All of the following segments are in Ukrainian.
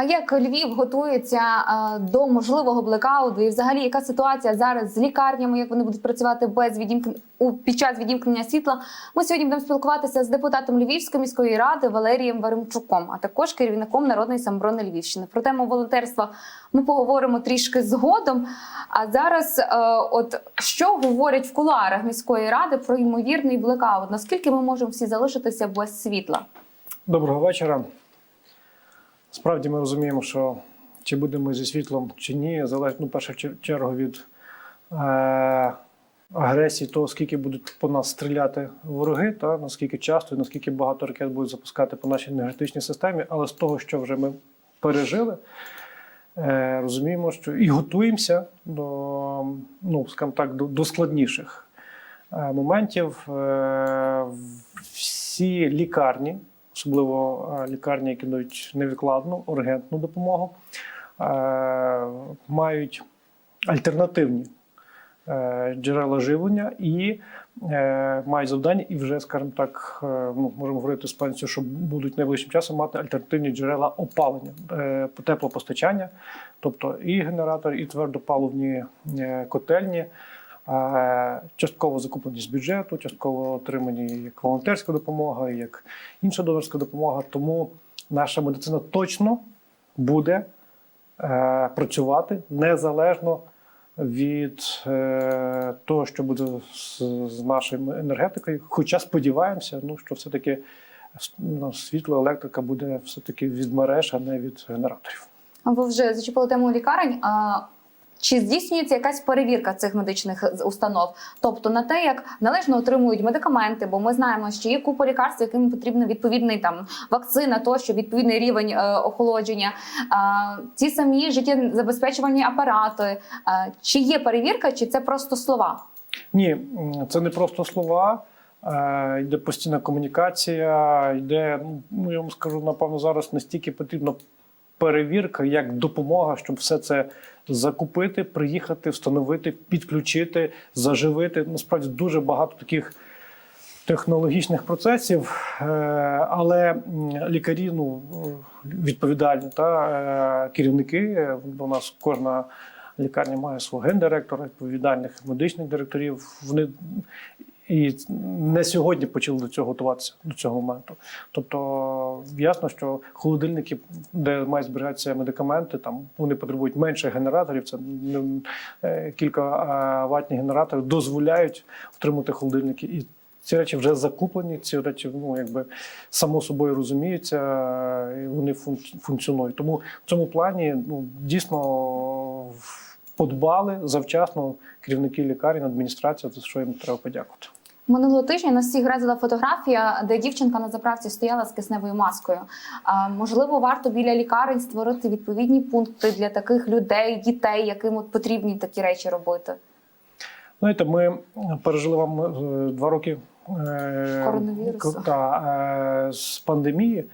А як Львів готується е, до можливого блекауту? І взагалі, яка ситуація зараз з лікарнями, як вони будуть працювати без відімкнення під час відімкнення світла? Ми сьогодні будемо спілкуватися з депутатом Львівської міської ради Валерієм Веремчуком, а також керівником народної самоборони Львівщини. Про тему волонтерства ми поговоримо трішки згодом. А зараз, е, от що говорять в кулуарах міської ради про ймовірний блекаут? Наскільки ми можемо всі залишитися без світла? Доброго вечора. Справді ми розуміємо, що чи будемо зі світлом чи ні, залежить ну, першу чергу від е- агресії, того, скільки будуть по нас стріляти вороги, та наскільки часто і наскільки багато ракет будуть запускати по нашій енергетичній системі. Але з того, що вже ми пережили, е- розуміємо, що і готуємося до, ну, скажімо так, до, до складніших е, моментів. Е- всі лікарні, особливо е, лікарні, які дають невідкладну ургентну допомогу, е, мають альтернативні е, джерела живлення і мають завдання, і вже, скажімо так, ну, можемо говорити з певністю, що будуть найближчим часом мати альтернативні джерела опалення, теплопостачання, тобто і генератор, і твердопаливні котельні. Частково закуплені з бюджету, частково отримані як волонтерська допомога, як інша донорська допомога. Тому наша медицина точно буде е, працювати незалежно від е, того, що буде з, нашою енергетикою. Хоча сподіваємося, ну, що все-таки ну, світло, електрика буде все-таки від мереж, а не від генераторів. Ви вже зачепили тему лікарень. А чи здійснюється якась перевірка цих медичних установ? Тобто на те, як належно отримують медикаменти, бо ми знаємо, що є купа лікарств, яким потрібно відповідний там вакцина, тощо відповідний рівень е, охолодження, а, ті самі життєзабезпечувальні апарати. А, чи є перевірка, чи це просто слова? Ні, це не просто слова. е, Йде постійна комунікація, йде, ну я вам скажу, напевно, зараз не стільки потрібна перевірка, як допомога, щоб все це закупити, приїхати, встановити, підключити, заживити. Насправді дуже багато таких технологічних процесів, е, але лікарі ну, відповідальні та е, керівники. е, У нас кожна лікарня має свого гендиректора, відповідальних медичних директорів. Вони і не сьогодні почали до цього готуватися до цього моменту. Тобто ясно, що холодильники, де мають зберігатися медикаменти, там вони потребують менше генераторів. Це е, кілька е, ватні генераторів дозволяють втримати холодильники. І ці речі вже закуплені. Ці речі ну якби само собою розуміються, і вони функ- функціонують. Тому в цьому плані ну дійсно подбали завчасно керівники лікарень, адміністрація, за що їм треба подякувати. Минулого тижня на всіх вразила фотографія, де дівчинка на заправці стояла з кисневою маскою. А, можливо, варто біля лікарень створити відповідні пункти для таких людей, дітей, яким от потрібні такі речі робити. Знаєте, ми пережили вам е, два роки е, Коронавірусу. та, е, з пандемії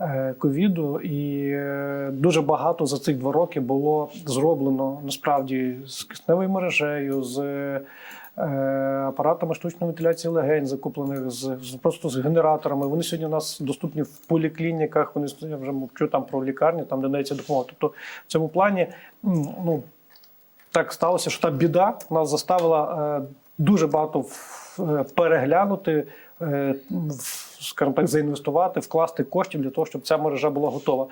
е, ковіду, і дуже багато за цих два роки було зроблено насправді з кисневою мережею, з апаратами штучної вентиляції легень, закуплених з, з просто з генераторами. Вони сьогодні у нас доступні в поліклініках. Вони я вже мовчу там про лікарні, там де дається допомога. Тобто в цьому плані ну так сталося, що та біда нас заставила е, дуже багато е, переглянути, е, скажімо так, заінвестувати, вкласти коштів для того, щоб ця мережа була готова.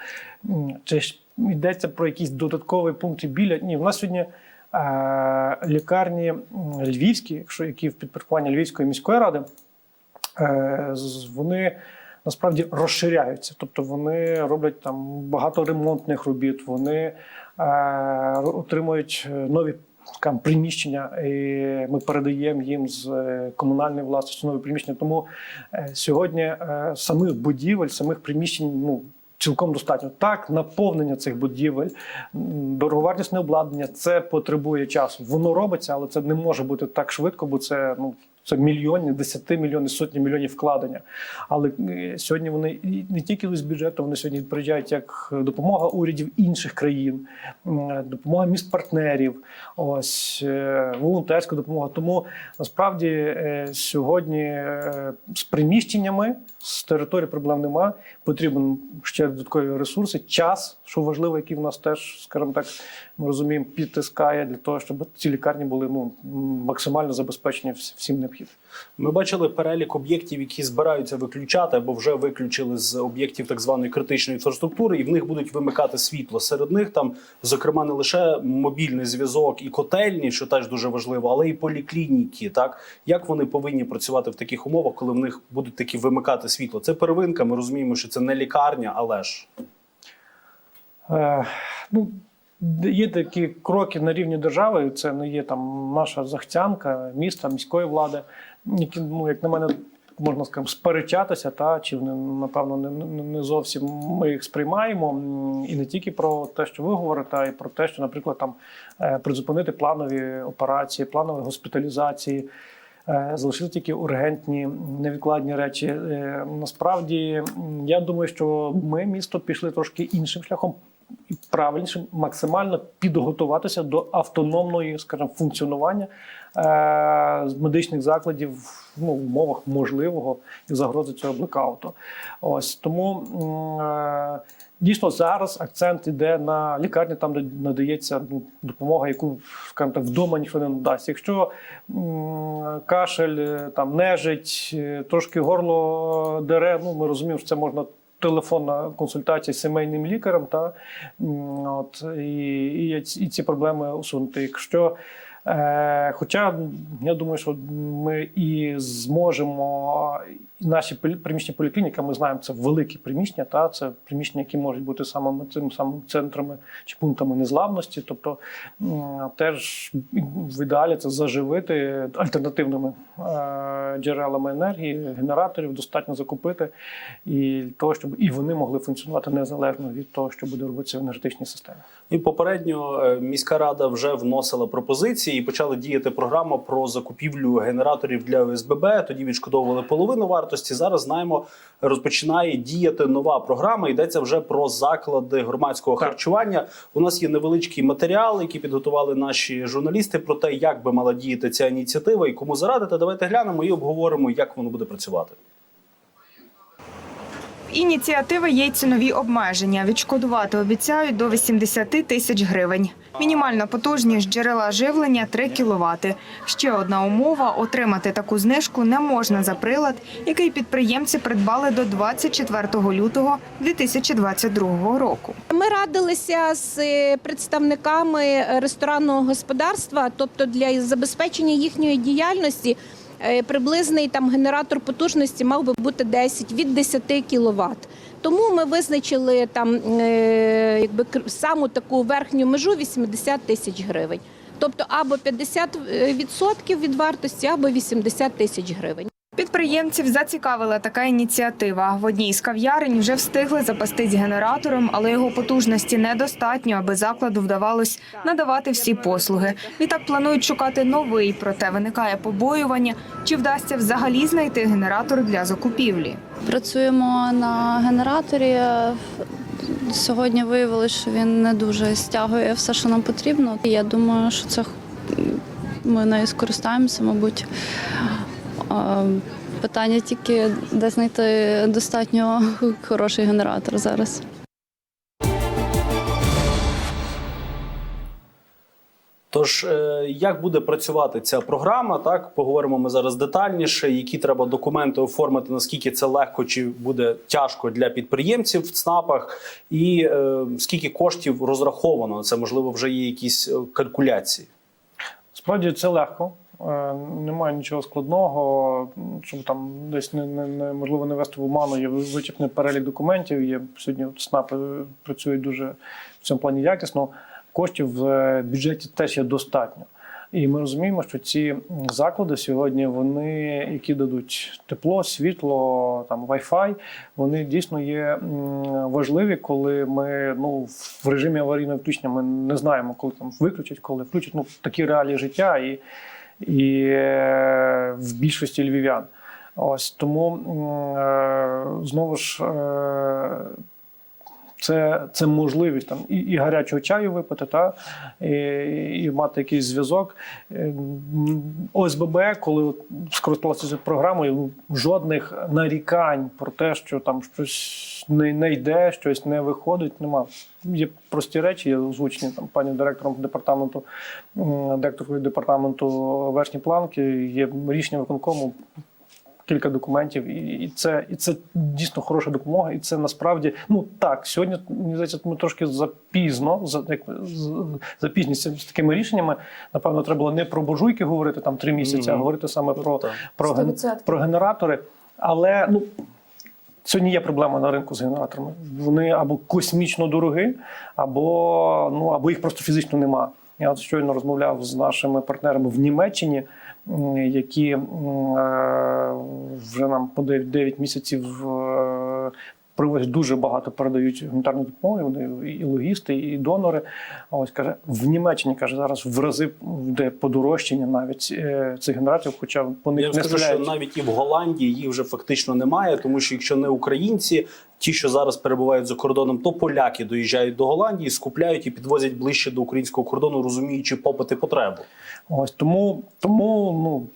Чи йдеться про якісь додаткові пункти біля? Ні, в нас сьогодні е, лікарні львівські, якщо які в підпорядкуванні Львівської міської ради, е, вони насправді розширяються. Тобто вони роблять там багато ремонтних робіт, вони е, отримують е, нові скажімо, приміщення, і ми передаємо їм з е, комунальної власності нові приміщення. Тому е, сьогодні е, самих будівель, самих приміщень ну, цілком достатньо. Так, наповнення цих будівель, дороговартісне обладнання це потребує часу. Воно робиться, але це не може бути так швидко, бо це ну. Це мільйони, десяти мільйонів, сотні мільйонів вкладення. Але е, сьогодні вони не тільки з бюджету, вони сьогодні приїжджають як допомога урядів інших країн, допомога міст партнерів, ось е, волонтерська допомога. Тому насправді е, сьогодні е, з приміщеннями з території проблем немає. Потрібен ще додаткові ресурси, час, що важливо, який в нас теж, скажімо так, ми розуміємо, підтискає для того, щоб ці лікарні були ну максимально забезпечені всім необхідним. Ми бачили перелік об'єктів, які збираються виключати або вже виключили з об'єктів так званої критичної інфраструктури, і в них будуть вимикати світло. Серед них там, зокрема, не лише мобільний зв'язок і котельні, що теж дуже важливо, але і поліклініки. Так як вони повинні працювати в таких умовах, коли в них будуть такі вимикати світло? Це первинка. Ми розуміємо, що це не лікарня, але ж Е, ну, є такі кроки на рівні держави. Це не є там наша захтянка міста, міської влади, які, ну, як на мене, можна скажімо, сперечатися, та чи напевно, не, не, не зовсім ми їх сприймаємо. І не тільки про те, що ви говорите, а й про те, що, наприклад, там е, призупинити планові операції, планові госпіталізації. Е, Залишити тільки ургентні невідкладні речі. Е, Насправді, я думаю, що ми місто пішли трошки іншим шляхом і правильнішим, максимально підготуватися до автономної, скажімо, функціонування е, медичних закладів ну, в умовах можливого і загрози цього блекауту. Ось тому. е, Дійсно, зараз акцент іде на лікарні, там де надається ну, допомога, яку скажімо так, вдома ніхто не надасть. Якщо м, кашель, е, там нежить, е, трошки горло дере, ну ми розуміємо, що це можна. Телефонна консультація з сімейним лікарем, та от і, і, і ці проблеми усунути. Якщо хоча я думаю, що ми і зможемо наші приміщення поліклініка, ми знаємо, це великі приміщення, та це приміщення, які можуть бути самими цими самими центрами чи пунктами незламності. Тобто теж в ідеалі це заживити альтернативними е, джерелами енергії, генераторів достатньо закупити і того, щоб і вони могли функціонувати незалежно від того, що буде робитися в енергетичній системі. І попередньо е, міська рада вже вносила пропозиції і почала діяти програма про закупівлю генераторів для ОСББ. Тоді відшкодовували половину вартості. Зараз знаємо, розпочинає діяти нова програма. Йдеться вже про заклади громадського Так. харчування. У нас є невеличкий матеріал, який підготували наші журналісти про те, як би мала діяти ця ініціатива і кому зарадити. Давайте глянемо і обговоримо, як воно буде працювати. Ініціатива є цінові обмеження. Відшкодувати обіцяють до 80 тисяч гривень. Мінімальна потужність джерела живлення 3 кВт. Ще одна умова – отримати таку знижку не можна за прилад, який підприємці придбали до 24 лютого 2022 року. Ми радилися з е, представниками ресторанного господарства, тобто для забезпечення їхньої діяльності. Е, Приблизний там генератор потужності мав би бути 10 від 10 кВт. Тому ми визначили там е, якби саму таку верхню межу 80 тисяч гривень. Тобто або 50% від вартості, або 80 тисяч гривень. Підприємців зацікавила така ініціатива. В одній з кав'ярень вже встигли запастись генератором, але його потужності недостатньо, аби закладу вдавалось надавати всі послуги. Відтак планують шукати новий, проте виникає побоювання, чи вдасться взагалі знайти генератор для закупівлі. Працюємо на генераторі. Сьогодні виявилося, що він не дуже стягує все, що нам потрібно. Я думаю, що це ми нею скористаємося, мабуть. Питання тільки, де знайти достатньо хороший генератор зараз. Тож, е, як буде працювати ця програма? Так поговоримо ми зараз детальніше, які треба документи оформити, наскільки це легко чи буде тяжко для підприємців в ЦНАПах, і е, скільки коштів розраховано. Це можливо вже є якісь е, калькуляції. Справді це легко. Е, Немає нічого складного, щоб там десь не, не, не можливо не вести в оману. Є вичерпний перелік документів. Є сьогодні от СНАПи працюють дуже в цьому плані якісно. Коштів в е, бюджеті теж є достатньо. І ми розуміємо, що ці заклади сьогодні, вони, які дадуть тепло, світло, там Wi-Fi, вони дійсно є важливі, коли ми ну в режимі аварійного включення ми не знаємо, коли там виключать, коли включать. Ну такі реалії життя. І і е, в більшості львів'ян. Ось тому е, знову ж. Це, це можливість там і, і гарячого чаю випити, та, і, і мати якийсь зв'язок. Е, ОСББ, коли скористалася цією програмою, ну, жодних нарікань про те, що там щось не, не йде, щось не виходить, нема. Є прості речі, є озвучені там пані директором департаменту, директоркою департаменту верхні планки, є рішення виконкому кілька документів, і, і це і це дійсно хороша допомога. І це насправді ну так. Сьогодні мені здається, ми трошки запізно за як з- запізніться з такими рішеннями. Напевно, треба було не про буржуйки говорити там три місяці, а говорити саме про, про, ген- про генератори. Але ну. Сьогодні є проблема на ринку з генераторами. Вони або космічно дорогі, або ну або їх просто фізично нема. Я от щойно розмовляв з нашими партнерами в Німеччині, які е, вже нам по 9 9 місяців е, привозять дуже багато, передають гуманітарну допомогу. Вони і логісти, і донори. А ось каже, в Німеччині каже зараз в рази йде подорожчання навіть е, цих генераторів, хоча вам не скажу, що навіть і в Голландії їх вже фактично немає, тому що якщо не українці, ті, що зараз перебувають за кордоном, то поляки доїжджають до Голландії, скупляють і підвозять ближче до українського кордону, розуміючи попит і потребу. Ось тому, тому ну.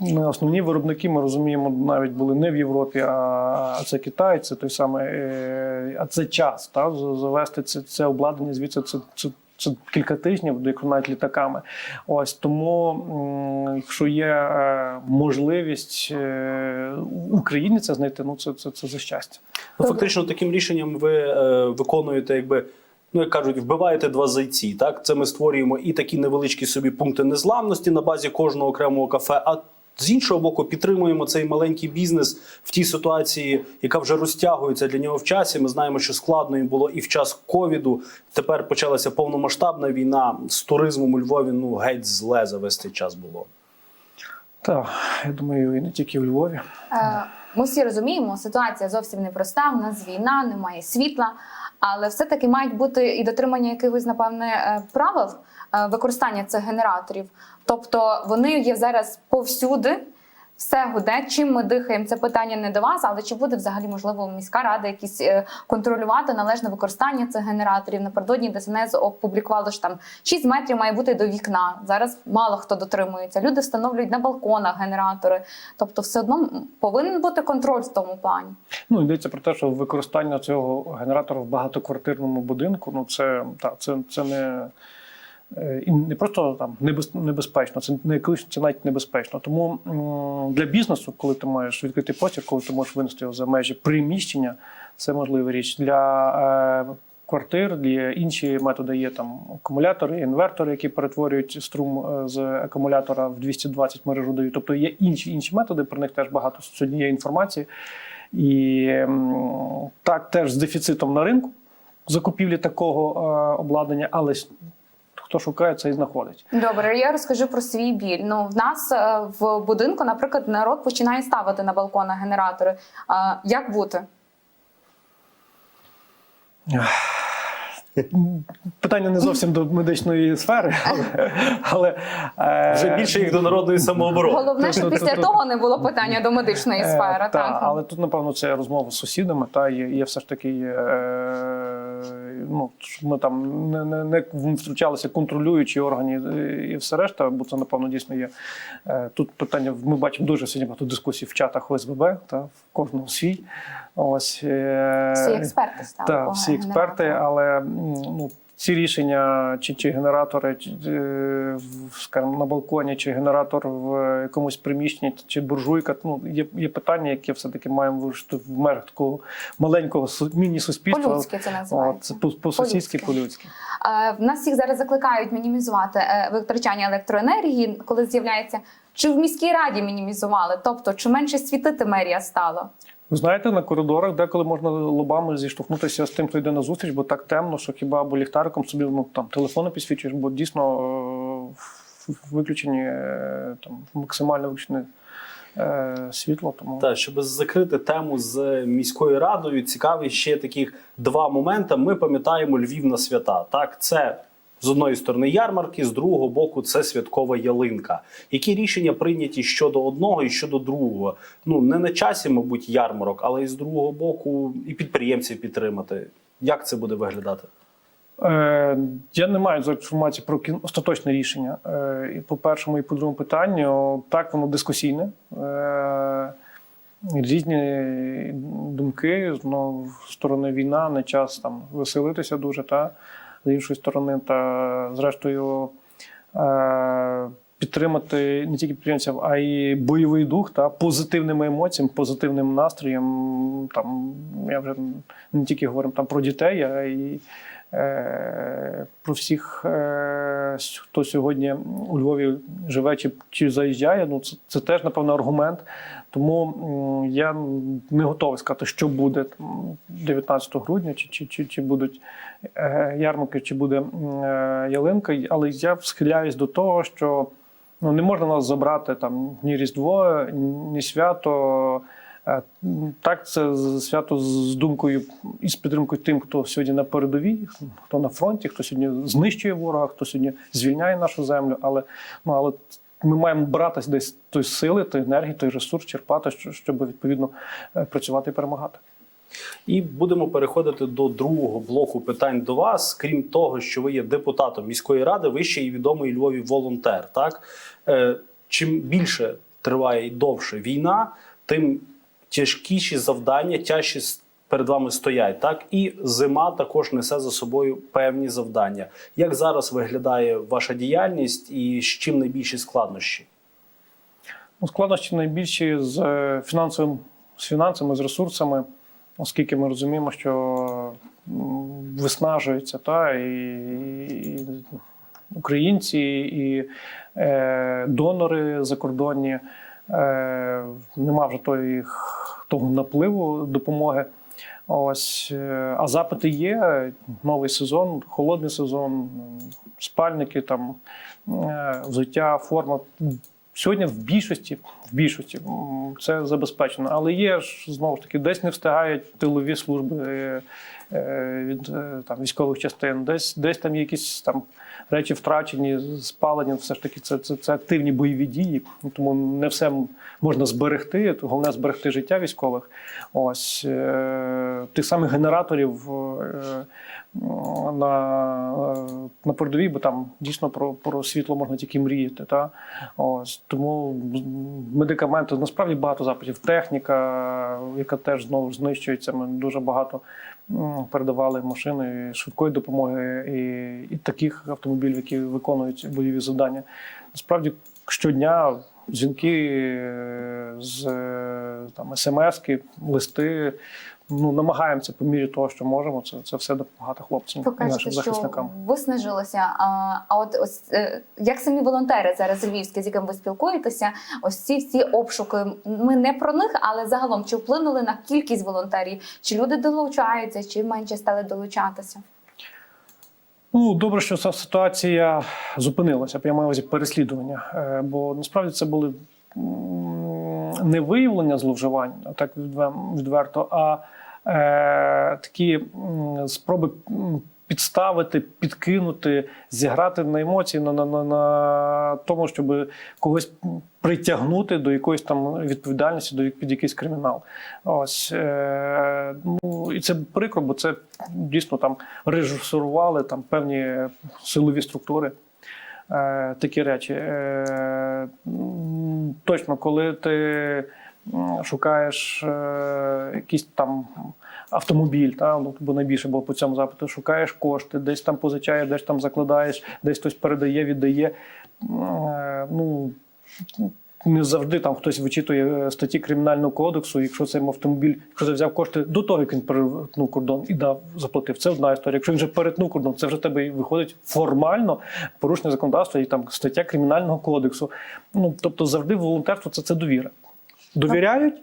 Основні виробники ми розуміємо, навіть були не в Європі, а це Китай, це той самий, е, а це час. Та завести це, це обладнання звідси це, це, це кілька тижнів, якщо навіть літаками. Ось тому, якщо є е, можливість е, Україні це знайти, ну це, це, це за щастя. Ну, фактично, таким рішенням ви е, виконуєте, якби. Ну, як кажуть, вбиваєте два зайці. Так, це ми створюємо і такі невеличкі собі пункти незламності на базі кожного окремого кафе. А з іншого боку, підтримуємо цей маленький бізнес в тій ситуації, яка вже розтягується для нього в часі. Ми знаємо, що складно їм було і в час ковіду. Тепер почалася повномасштабна війна з туризмом у Львові. Ну геть зле за весь цей час було. Так, я думаю, і не тільки в Львові. Е, Ми всі розуміємо, ситуація зовсім непроста. У нас війна, немає світла, але все-таки мають бути і дотримання якихось, напевне, е, правил використання цих генераторів. Тобто вони є зараз повсюди. Все гуде, чим ми дихаємо, це питання не до вас, але чи буде взагалі можливо міська рада якісь е, контролювати належне використання цих генераторів? Напередодні ДСНС опублікувало що там 6 метрів має бути до вікна. Зараз мало хто дотримується. Люди встановлюють на балконах генератори. Тобто, все одно повинен бути контроль в тому плані. Ну, йдеться про те, що використання цього генератора в багатоквартирному будинку, ну це так, це, це не. Е, І не просто там небезпечно, це не екологічно, це навіть небезпечно. Тому для бізнесу, коли ти маєш відкритий простір, коли ти можеш винести його за межі приміщення, це можлива річ. Для е, квартир, для інші методи є там акумулятори, інвертори, які перетворюють струм е, з акумулятора в 220 мережу дають. Тобто є інші інші методи, про них теж багато сьогодні є інформації. І так теж з дефіцитом на ринку закупівлі такого е, обладнання, але хто шукає, це і знаходить. Добре, я розкажу про свій біль. Ну в нас е, в будинку, наприклад, народ починає ставити на балконах генератори. А, як бути? Питання не зовсім до медичної сфери, але, але е, Вже більше їх до народної самооборони. Головне, щоб після тут- того не було питання до медичної Е, сфери. та, Так але тут, напевно, це розмова з сусідами. Та є, є все ж таки, є, е, ну, щоб ми там не, не, не втручалися контролюючі органи і все решта, бо це, напевно, дійсно є. Е, тут питання, ми бачимо дуже сьогодні багато дискусій в чатах ОСББ, та, в кожного свій. Ось, е, всі експерти стали. так, всі експерти, але ну, ці рішення, чи, чи генератори чи, е, скажімо, на балконі, чи генератор в якомусь приміщенні, чи буржуйка. Ну, є, є питання, які все-таки маємо вирішити в межах такого маленького міні-суспільства. По-людськи це називається. це по- по-сусідськи, По-людськи. Е, В нас всіх зараз закликають мінімізувати е, витрачання електроенергії, коли з'являється. Чи в міській раді мінімізували? Тобто, чи менше світити мерія стала? Знаєте, на коридорах деколи можна лобами зіштовхнутися з тим, хто йде на зустріч, бо так темно, що хіба або ліхтариком собі ну, там, телефони підсвічуєш, бо дійсно е, виключені е, там, максимально виключене е, світло. Тому Так, щоб закрити тему з міською радою, цікаві ще таких два моменти. Ми пам'ятаємо Львів на свята. Так, це з одної сторони ярмарки, з другого боку це святкова ялинка. Які рішення прийняті щодо одного і щодо другого? Ну не на часі, мабуть, ярмарок, але і з другого боку і підприємців підтримати. Як це буде виглядати? Е, я не маю зараз інформації про остаточне рішення. Е, і по першому і по другому питанню, так воно дискусійне. Е, різні думки. Ну, з сторони війна, не час там веселитися дуже, та з іншої сторони, та зрештою. Е, Підтримати не тільки підприємців, а й бойовий дух та позитивними емоціями, позитивним настроєм. Там я вже не тільки говоримо там про дітей, а й про всіх, е, хто сьогодні у Львові живе чи, чи заїжджає. Ну це, це теж напевно аргумент. Тому я не готовий сказати, що буде там, 19 грудня, чи, чи, чи, чи будуть е, ярмарки, чи буде е, ялинка. Але я схиляюсь до того, що ну, не можна нас забрати там ні Різдво, ні свято. Е, Так, це свято з думкою і з підтримкою тим, хто сьогодні на передовій, хто на фронті, хто сьогодні знищує ворога, хто сьогодні звільняє нашу землю. Але ну але ми маємо братися десь тої сили, тої енергії, той ресурс черпати, що- щоб відповідно е, працювати і перемагати. І будемо переходити до другого блоку питань до вас. Крім того, що ви є депутатом міської ради, ви ще й відомий Львові волонтер. Так е, чим більше триває і довше війна, тим тяжкіші завдання, тяжчі перед вами стоять. Так і зима також несе за собою певні завдання. Як зараз виглядає ваша діяльність і з чим найбільші складнощі? Ну, складнощі найбільші з е, фінансовим з фінансами, з ресурсами, оскільки ми розуміємо, що виснажуються та і, і українці, і е, донори закордонні. Е, нема вже тої, того напливу допомоги. Ось, е, а запити є. Новий сезон, холодний сезон, спальники, там, е, взуття, форма. Сьогодні в більшості, в більшості це забезпечено, але є ж знову ж таки, десь не встигають тилові служби е, від там, військових частин, десь, десь там є якісь там речі втрачені, спалені. Все ж таки, це, це, це активні бойові дії, тому не все можна зберегти. Головне зберегти життя військових. Ось е, тих самих генераторів. Е, на, на передовій, бо там дійсно про, про світло можна тільки мріяти. Та? Ось, тому медикаменти насправді багато запитів. Техніка, яка теж знову знищується. Ми дуже багато передавали машини швидкої допомоги і, і таких автомобілів, які виконують бойові завдання. Насправді щодня дзвінки е, з е, там смски, листи. Ну, намагаємося по мірі того, що можемо. Це, це все допомагати хлопцям Ви кажете, нашим що захисникам. виснажилося. А, а от ось е, як самі волонтери зараз львівські, з якими ви спілкуєтеся, ось ці всі обшуки. Ми не про них, але загалом чи вплинули на кількість волонтерів? Чи люди долучаються, чи менше стали долучатися? Ну, добре, що ця ситуація зупинилася, я маю увазі переслідування. Е, Бо насправді це були не виявлення зловживань, так відве- відверто, а е, такі спроби підставити, підкинути, зіграти на емоції, на, на, на, на тому, щоб когось притягнути до якоїсь там відповідальності, до під якийсь кримінал. Ось е, ну і це прикро, бо це дійсно там режисерували там певні силові структури. Е, такі речі. Е, точно, коли ти шукаєш е, якийсь там автомобіль, та, ну, бо найбільше було по цьому запиту, шукаєш кошти, десь там позичаєш, десь там закладаєш, десь хтось передає, віддає. Ну, не завжди там хтось вичитує е, статті кримінального кодексу. Якщо цей автомобіль, якщо ти взяв кошти до того, як він перетнув кордон і дав заплатив, це одна історія. Якщо він вже перетнув кордон, це вже тебе виходить формально порушення законодавства і там стаття кримінального кодексу. Ну тобто завжди волонтерство це, це довіра. Довіряють.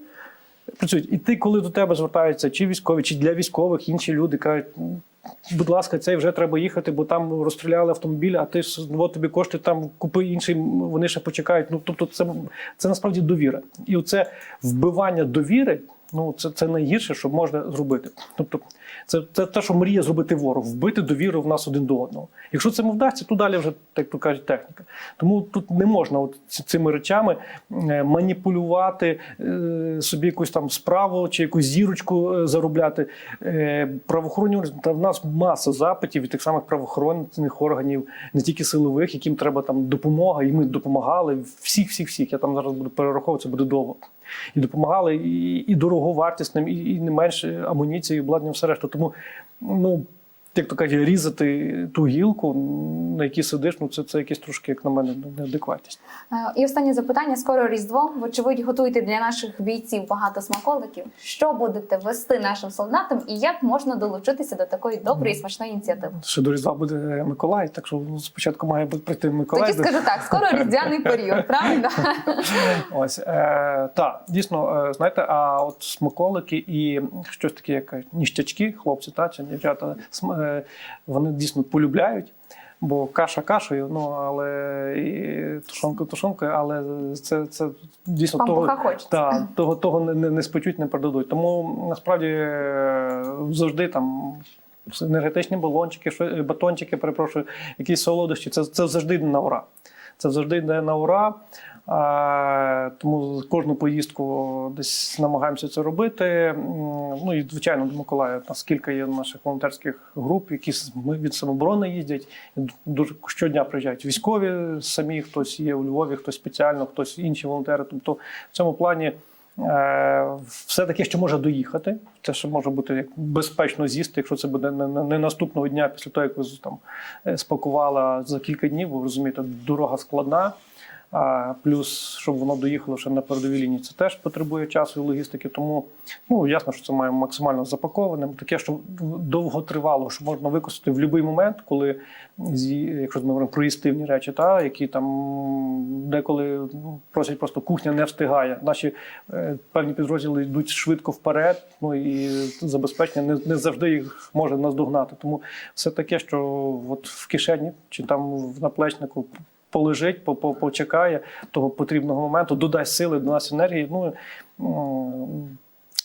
Працюють. І ти, коли до тебе звертаються чи військові, чи для військових інші люди кажуть, «Ну, будь ласка, цей вже треба їхати, бо там розстріляли автомобіль, а ти ж от тобі кошти там купи інший, вони ще почекають. Ну тобто, це, це насправді довіра. І оце вбивання довіри Ну це, це найгірше, що можна зробити. Тобто, це, це те, що мріє зробити ворог, вбити довіру в нас один до одного. Якщо це вдасться, то далі вже так то кажуть техніка. Тому тут не можна от цими речами е, маніпулювати е, собі якусь там справу чи якусь зірочку е, заробляти. Правоохоронні та в нас маса запитів від тих самих правоохоронних органів, не тільки силових, яким треба там допомога, і ми допомагали всіх, всіх, всіх. Я там зараз буду перераховувати, буде довго. І допомагали і, і дороговартісним, і, і не менше амуніції, обладнання, все решта. Тому, ну, як то кажуть, різати ту гілку, на якій сидиш, ну це, це якесь трошки, як на мене, неадекватність. Е, І останнє запитання: скоро Різдво. Вочевидь, готуєте для наших бійців багато смаколиків. Що будете вести нашим солдатам, і як можна долучитися до такої доброї і смачної ініціативи? Ще до Різдва буде Миколай, так що ну, спочатку має бути прийти Миколай. Тоді скажу так: скоро різдвяний період, правильно? Ось е, так, дійсно, е, знаєте, а от смаколики і щось таке, як ніщачки, хлопці та чи дівчата, вони дійсно полюбляють. Бо каша кашею, ну але і тушонка тушонкою, але це, це дійсно того, та, того, того не, не, не спечуть, не продадуть. Тому насправді е, завжди там. Енергетичні балончики, батончики, перепрошую, якісь солодощі. Це, це завжди на ура. Це завжди йде на ура. Тому кожну поїздку десь намагаємося це робити. Ну і звичайно, до Миколая у нас кілька є наших волонтерських груп, які від самоборони їздять. Дуже щодня приїжджають військові самі, хтось є у Львові, хтось спеціально, хтось інші волонтери. Тобто в цьому плані. е, Все таке, що може доїхати, це ще може бути як безпечно з'їсти, якщо це буде не наступного дня після того, як ви там е, спакували за кілька днів. Ви розумієте, дорога складна. А плюс, щоб воно доїхало ще на передовій лінії, це теж потребує часу і логістики. Тому ну ясно, що це має максимально запаковане, таке, що довго тривало, що можна використати в будь-який момент, коли якщо ми говоримо про їстивні речі, та які там деколи ну, просять, просто кухня не встигає. Наші е, певні підрозділи йдуть швидко вперед. Ну і забезпечення не, не завжди їх може наздогнати. Тому все таке, що от в кишені чи там в наплечнику полежить, по- по- почекає того потрібного моменту, додасть сили, додасть енергії. Ну,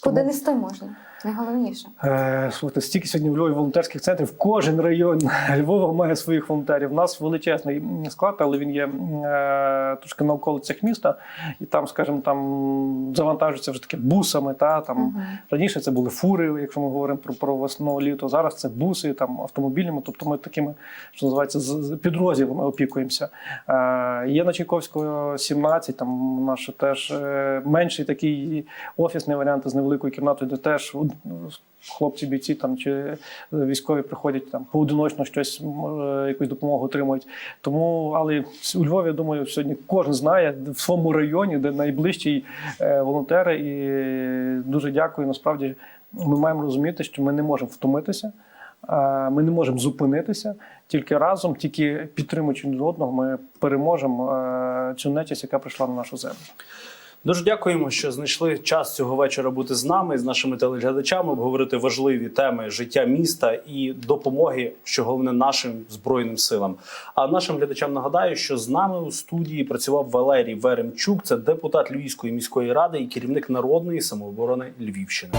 Куди нести можна? Найголовніше. Е, Слухайте, стільки сьогодні в Львові волонтерських центрів. Кожен район Львова має своїх волонтерів. У нас величезний склад, але він є е, трошки на околицях міста, і там, скажімо, там завантажується вже таке бусами. Та там Мгм. раніше це були фури, якщо ми говоримо про, про весну літо. Зараз це буси, там автомобільними. Тобто ми такими, що називається, з- підрозділами опікуємося. Е, є на Чайковського 17, там наш теж е, менший такий офісний варіант з невеликою кімнатою, де теж хлопці, бійці там чи військові приходять там поодиночно щось, е, якусь допомогу отримують. Тому, але у Львові, я думаю, сьогодні кожен знає в своєму районі, де найближчі е, волонтери. І дуже дякую. Насправді ми маємо розуміти, що ми не можемо втомитися. Ми не можемо зупинитися тільки разом, тільки підтримуючи один одного, ми переможемо е, цю нечість, яка прийшла на нашу землю. Дуже дякуємо, що знайшли час цього вечора бути з нами, з нашими телеглядачами, обговорити важливі теми життя міста і допомоги, що головне нашим збройним силам. А нашим глядачам нагадаю, що з нами у студії працював Валерій Веремчук, це депутат Львівської міської ради і керівник народної самооборони Львівщини.